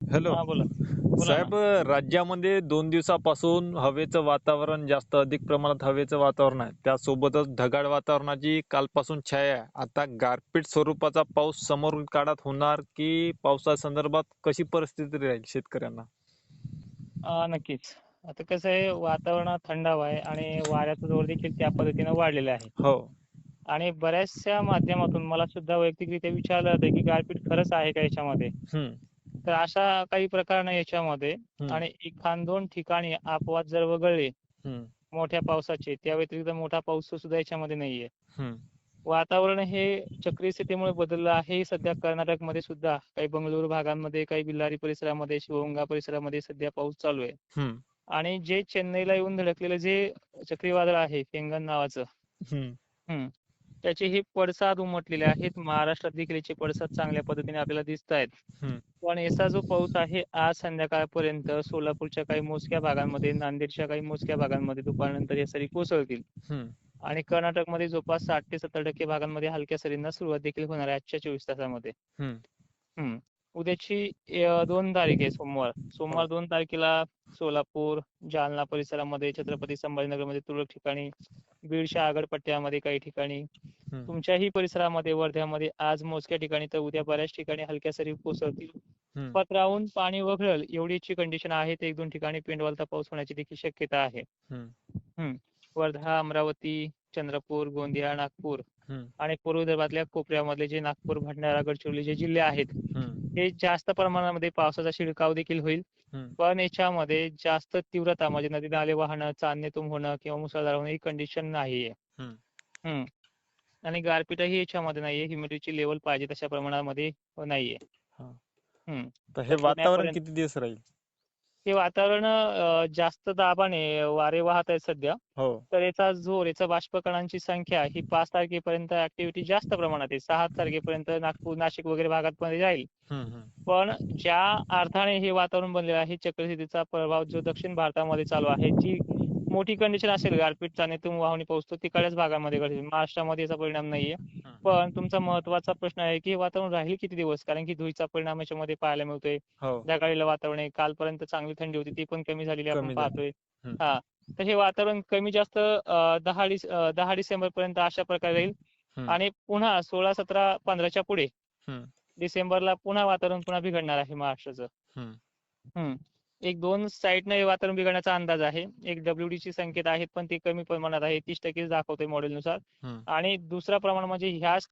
Hello. हा बोला. बोला साहेब राज्यामध्ये दोन दिवसापासून हवेचं वातावरण जास्त अधिक प्रमाणात हवेचं वातावरण आहे. त्यासोबतच ढगाळ वातावरणाची कालपासून छाया आहे. आता गारपीट स्वरूपाचा पाऊस समोर काळात होणार की पावसासंदर्भात कशी परिस्थिती राहील शेतकऱ्यांना? नक्कीच. आता कसं आहे वातावरणात थंडावा आहे आणि वाऱ्याचा जोर देखील त्या पद्धतीने वाढलेला आहे. हो. आणि बऱ्याचशा माध्यमातून मला सुद्धा वैयक्तिकरित्या विचारलं जातं की गारपीट खरंच आहे का याच्यामध्ये? हम्म, तर अशा काही प्रकार नाही याच्यामध्ये. आणि एखाद दोन ठिकाणी अपवाद जर वगळले मोठ्या पावसाचे त्या व्यतिरिक्त मोठा पाऊस सुद्धा याच्यामध्ये नाहीये. वातावरण हे चक्रीय स्थितीमुळे बदललं आहे. सध्या कर्नाटकमध्ये सुद्धा काही बंगळुरू भागांमध्ये काही बिल्लारी परिसरामध्ये शिवगंगा परिसरामध्ये सध्या पाऊस चालू आहे. आणि जे चेन्नईला येऊन धडकलेलं जे चक्रीवादळ आहे फेंगन नावाचं. त्याचे हे पडसाद उमटलेले आहेत. महाराष्ट्रात देखील याचे पडसाद चांगल्या पद्धतीने आपल्याला दिसत आहेत. पण याचा जो पाऊस आहे आज संध्याकाळपर्यंत सोलापूरच्या काही मोजक्या भागांमध्ये नांदेडच्या काही मोजक्या भागांमध्ये दुपारनंतर या सरी कोसळतील. आणि कर्नाटकमध्ये जवळपास साठ ते सत्तर टक्के भागांमध्ये हलक्या सरींना सुरुवात देखील होणार आहे आजच्या चोवीस तासामध्ये. उद्याची दोन तारीख आहे सोमवार. सोमवार दोन तारखेला सोलापूर जालना परिसरामध्ये छत्रपती संभाजीनगरमध्ये तुरळक ठिकाणी बीड शहागड पट्ट्यामध्ये काही ठिकाणी. तुमच्याही परिसरामध्ये वर्ध्यामध्ये आज मोजक्या ठिकाणी तर उद्या बऱ्याच ठिकाणी हलक्या सरी कोसळतील. पत्रावून पाणी वगळल एवढीची कंडिशन आहे तर एक दोन ठिकाणी पेंडवालता पाऊस होण्याची देखील शक्यता आहे. वर्धा अमरावती चंद्रपूर गोंदिया नागपूर. आणि पूर्व विदर्भातल्या कोपऱ्यामधले जे नागपूर भंडारा गडचिरोली जे जिल्हे आहेत. हे जास्त प्रमाणामध्ये पावसाचा शिडकाव देखील होईल. पण याच्यामध्ये जास्त तीव्रता म्हणजे नदी नाले वाहणं चांदणेतून होणं किंवा मुसळधार होणं ही कंडिशन नाहीये. आणि गारपीटही याच्यामध्ये नाहीये. ह्युमिडिटीची लेवल पाहिजे तशा प्रमाणामध्ये नाहीये. हा. तर हे वातावरण किती दिवस राहील? हे वातावरण जास्त दाबाने वारे वाहत आहेत सध्या. हो. तर याचा जोर याचा बाष्पकणांची संख्या ही पाच तारखेपर्यंत ऍक्टिव्हिटी जास्त प्रमाणात आहे. सहा तारखेपर्यंत नागपूर नाशिक वगैरे भागात मध्ये जाईल. पण ज्या अर्थाने हे वातावरण बनलेलं आहे चक्रस्थितीचा प्रभाव जो दक्षिण भारतामध्ये चालू आहे जी मोठी कंडिशन असेल गारपीट चानेतून वाहून पोहोचतो तिकडल्याच भागामध्ये घडेल महाराष्ट्रामध्ये याचा परिणाम नाहीये. पण तुमचा महत्त्वाचा प्रश्न आहे की हे वातावरण राहील किती दिवस? कारण की धुळीचा परिणाम याच्यामध्ये पाहायला मिळतोय. हो. ढगाळलेलं वातावरण आहे. कालपर्यंत चांगली थंडी होती ती पण कमी झालेली आपण. पाहतोय. हा. तर हे वातावरण कमी जास्त दहा दहा डिसेंबर पर्यंत अशा प्रकारे राहील. आणि पुन्हा सोळा सतरा पंधराच्या पुढे. डिसेंबरला पुन्हा वातावरण पुन्हा बिघडणार आहे महाराष्ट्राचं. एक दोन साईडनं वातावरण बिघडण्याचा अंदाज आहे. एक डब्ल्यूडी ची संकेत आहेत पण ते कमी प्रमाणात आहे तीस टक्केच दाखवतोय मॉडेलनुसार. आणि दुसरा प्रमाण म्हणजे ह्याच